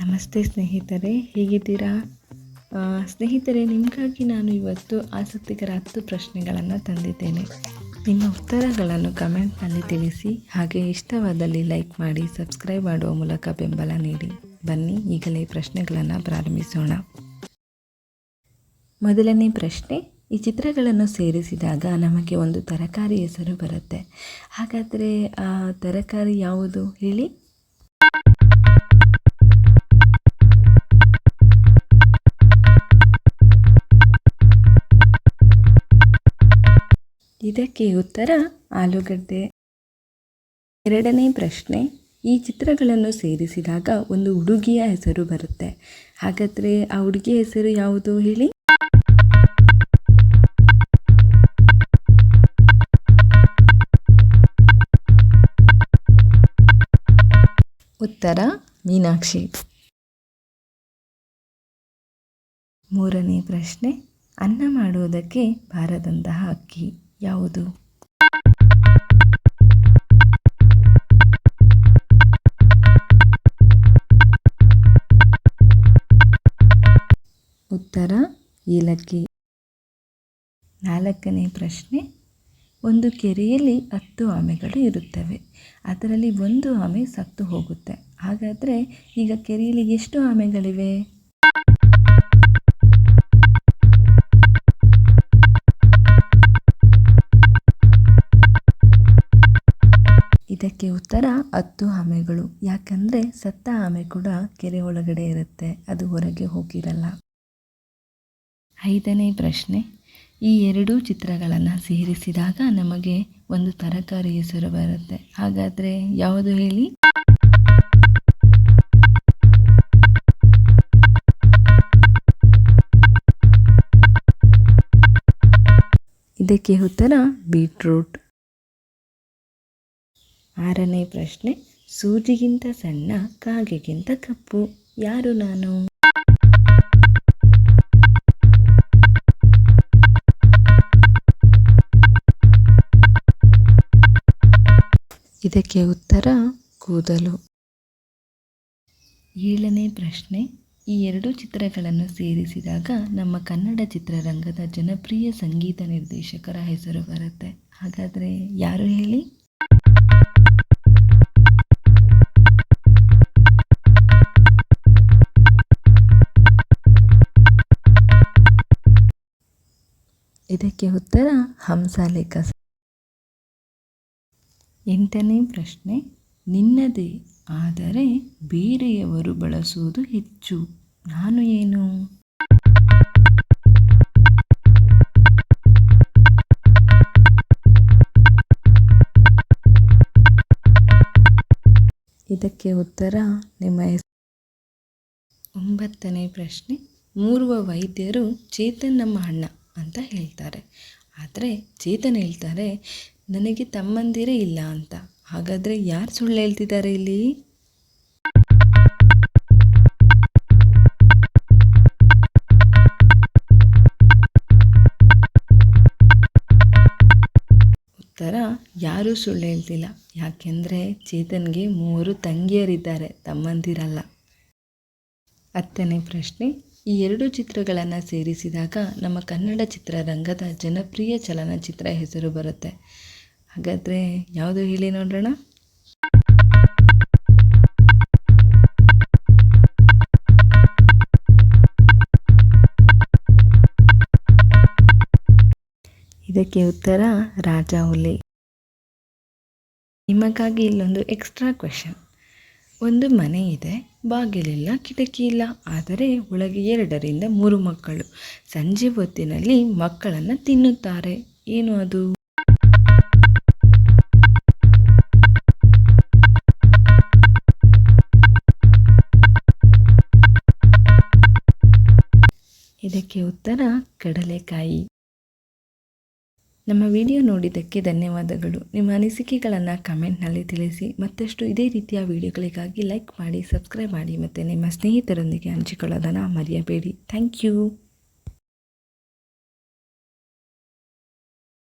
ನಮಸ್ತೆ ಸ್ನೇಹಿತರೆ, ಹೇಗಿದ್ದೀರಾ? ಸ್ನೇಹಿತರೆ, ನಿಮಗಾಗಿ ನಾನು ಇವತ್ತು ಆಸಕ್ತಿಕರ ಹತ್ತು ಪ್ರಶ್ನೆಗಳನ್ನು ತಂದಿದ್ದೇನೆ. ನಿಮ್ಮ ಉತ್ತರಗಳನ್ನು ಕಮೆಂಟ್ನಲ್ಲಿ ತಿಳಿಸಿ, ಹಾಗೆ ಇಷ್ಟವಾದಲ್ಲಿ ಲೈಕ್ ಮಾಡಿ, ಸಬ್ಸ್ಕ್ರೈಬ್ ಮಾಡುವ ಮೂಲಕ ಬೆಂಬಲ ನೀಡಿ. ಬನ್ನಿ, ಈಗಲೇ ಪ್ರಶ್ನೆಗಳನ್ನು ಪ್ರಾರಂಭಿಸೋಣ. ಮೊದಲನೇ ಪ್ರಶ್ನೆ ಈ ಚಿತ್ರಗಳನ್ನು ಸೇರಿಸಿದಾಗ ನಮಗೆ ಒಂದು ತರಕಾರಿ ಹೆಸರು ಬರುತ್ತೆ. ಹಾಗಾದರೆ, ಆ, ತರಕಾರಿ ಯಾವುದು ಹೇಳಿ? ಇದಕ್ಕೆ ಉತ್ತರ ಆಲೂಗಡ್ಡೆ. ಎರಡನೇ ಪ್ರಶ್ನೆ, ಈ ಚಿತ್ರಗಳನ್ನು ಸೇರಿಸಿದಾಗ ಒಂದು ಹುಡುಗಿಯ ಹೆಸರು ಬರುತ್ತೆ. ಹಾಗಾದರೆ, ಆ ಹುಡುಗಿಯ ಹೆಸರು ಯಾವುದು ಹೇಳಿ? ಉತ್ತರ ಮೀನಾಕ್ಷಿ. ಮೂರನೇ ಪ್ರಶ್ನೆ ಅನ್ನ ಮಾಡುವುದಕ್ಕೆ ಬಾರದಂತಹ ಅಕ್ಕಿ ಯಾವುದು? ಉತ್ತರ ಏಲಕ್ಕಿ. ನಾಲ್ಕನೇ ಪ್ರಶ್ನೆ ಒಂದು ಕೆರೆಯಲ್ಲಿ ಹತ್ತು ಆಮೆಗಳು ಇರುತ್ತವೆ. ಅದರಲ್ಲಿ ಒಂದು ಆಮೆ ಸತ್ತು ಹೋಗುತ್ತೆ. ಹಾಗಾದರೆ ಈಗ ಕೆರೆಯಲ್ಲಿ ಎಷ್ಟು ಆಮೆಗಳಿವೆ? ಇದಕ್ಕೆ ಉತ್ತರ ಹತ್ತು ಆಮೆಗಳು. ಯಾಕಂದರೆ ಸತ್ತ ಆಮೆ ಕೂಡ ಕೆರೆ ಒಳಗಡೆ ಇರುತ್ತೆ. ಅದು ಹೊರಗೆ ಹೋಗಿರಲ್ಲ. ಐದನೇ ಪ್ರಶ್ನೆ. ಈ ಎರಡೂ ಚಿತ್ರಗಳನ್ನು ಸೇರಿಸಿದಾಗ ನಮಗೆ ಒಂದು ತರಕಾರಿ ಹೆಸರು ಬರುತ್ತೆ. ಹಾಗಾದರೆ ಯಾವುದು ಹೇಳಿ? ಇದಕ್ಕೆ ಉತ್ತರ ಬೀಟ್ರೂಟ್. ಆರನೇ ಪ್ರಶ್ನೆ, ಸೂಜಿಗಿಂತ ಸಣ್ಣ, ಕಾಗೆಗಿಂತ ಕಪ್ಪು. ಯಾರು ನಾನು? ಇದಕ್ಕೆ ಉತ್ತರ ಕೂದಲು. ಏಳನೇ ಪ್ರಶ್ನೆ. ಈ ಎರಡು ಚಿತ್ರಗಳನ್ನು ಸೇರಿಸಿದಾಗ ನಮ್ಮ ಕನ್ನಡ ಚಿತ್ರರಂಗದ ಜನಪ್ರಿಯ ಸಂಗೀತ ನಿರ್ದೇಶಕರ ಹೆಸರು ಬರುತ್ತೆ. ಹಾಗಾದರೆ ಯಾರು ಹೇಳಿ? ಇದಕ್ಕೆ ಉತ್ತರ ಹಂಸಲೇಖ ಎಂಟನೇ ಪ್ರಶ್ನೆ, ನಿನ್ನದೇ ಆದರೆ ಬೇರೆಯವರು ಬಳಸುವುದು ಹೆಚ್ಚು. ನಾನು ಏನು? ಇದಕ್ಕೆ ಉತ್ತರ ನಿಮ್ಮ ಒಂಬತ್ತನೇ ಪ್ರಶ್ನೆ, ಮೂರುವ ವೈದ್ಯರು ಚೇತನ್ ನಮ್ಮ ಅಣ್ಣ ಅಂತ ಹೇಳ್ತಾರೆ. ಆದರೆ ಚೇತನ್ ಹೇಳ್ತಾರೆ ನನಗೆ ತಮ್ಮಂದಿರೇ ಇಲ್ಲ ಅಂತ. ಹಾಗಾದರೆ ಯಾರು ಸುಳ್ಳು ಹೇಳ್ತಿದ್ದಾರೆ ಇಲ್ಲಿ? ಉತ್ತರ, ಯಾರೂ ಸುಳ್ಳು ಹೇಳ್ತಿಲ್ಲ. ಯಾಕೆಂದರೆ ಚೇತನ್ಗೆ ಮೂವರು ತಂಗಿಯರಿದ್ದಾರೆ, ತಮ್ಮಂದಿರಲ್ಲ. ಹತ್ತನೇ ಪ್ರಶ್ನೆ, ಈ ಎರಡು ಚಿತ್ರಗಳನ್ನು ಸೇರಿಸಿದಾಗ ನಮ್ಮ ಕನ್ನಡ ಚಿತ್ರರಂಗದ ಜನಪ್ರಿಯ ಚಲನಚಿತ್ರ ಹೆಸರು ಬರುತ್ತೆ. ಹಾಗಾದರೆ ಯಾವುದು ಹೇಳಿ ನೋಡೋಣ ಇದಕ್ಕೆ ಉತ್ತರ ರಾಜ ಹುಲಿ. ನಿಮಗಾಗಿ ಇಲ್ಲೊಂದು ಎಕ್ಸ್ಟ್ರಾ ಕ್ವೆಶನ್ ಒಂದು ಮನೆ ಇದೆ, ಬಾಗಿಲಿಲ್ಲ ಕಿಟಕಿ ಇಲ್ಲ, ಆದರೆ ಒಳಗೆ ಎರಡರಿಂದ ಮೂರು ಮಕ್ಕಳು. ಸಂಜೆ ಹೊತ್ತಿನಲ್ಲಿ ಮಕ್ಕಳನ್ನು ತಿನ್ನುತ್ತಾರೆ. ಏನು ಅದು? ಇದಕ್ಕೆ ಉತ್ತರ ಕಡಲೆಕಾಯಿ. ನಮ್ಮ ವಿಡಿಯೋ ನೋಡಿದ್ದಕ್ಕೆ ಧನ್ಯವಾದಗಳು. ನಿಮ್ಮ ಅನಿಸಿಕೆಗಳನ್ನು ಕಮೆಂಟ್ನಲ್ಲಿ ತಿಳಿಸಿ, ಮತ್ತಷ್ಟು ಇದೇ ರೀತಿಯ ವಿಡಿಯೋಗಳಿಗಾಗಿ ಲೈಕ್ ಮಾಡಿ, ಸಬ್ಸ್ಕ್ರೈಬ್ ಮಾಡಿ ಮತ್ತು ನಿಮ್ಮ ಸ್ನೇಹಿತರೊಂದಿಗೆ ಹಂಚಿಕೊಳ್ಳೋದನ್ನು ಮರೆಯಬೇಡಿ. Thank you.